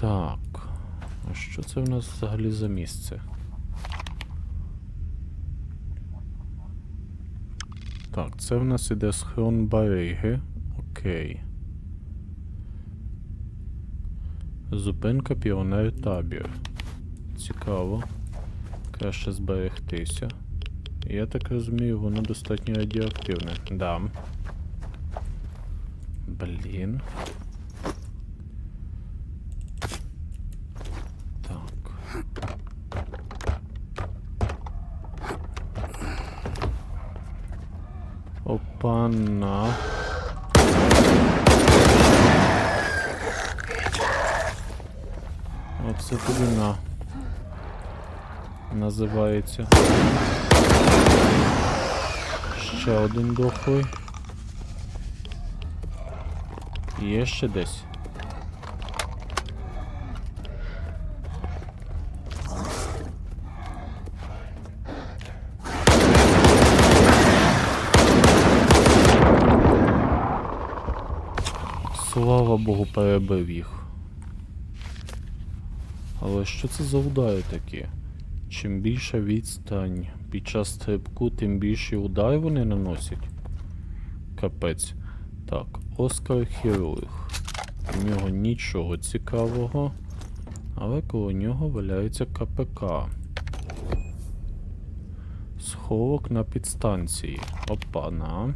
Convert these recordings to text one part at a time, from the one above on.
Так. А що це в нас взагалі за місце? Так, це в нас іде схрон Бариги. Окей. Зупинка піонер табір. Цікаво. Краще зберегтися. Я так розумію, воно достатньо радіоактивне. Да. Блін. Так. Опана. Оце тобі на. Називається. Ще один дохлий. Є ще десь. Слава Богу, перебив їх. Але що це за удари такі? Чим більша відстань під час стрибку, тим більший удар вони наносять. Капець. Так, Оскар Хірург. У нього нічого цікавого. Але коло нього валяється КПК. Сховок на підстанції. Опана.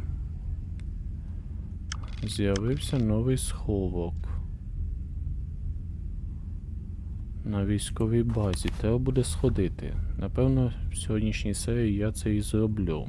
З'явився новий сховок. На військовій базі. Треба буде сходити. Напевно, в сьогоднішній серії я це і зроблю.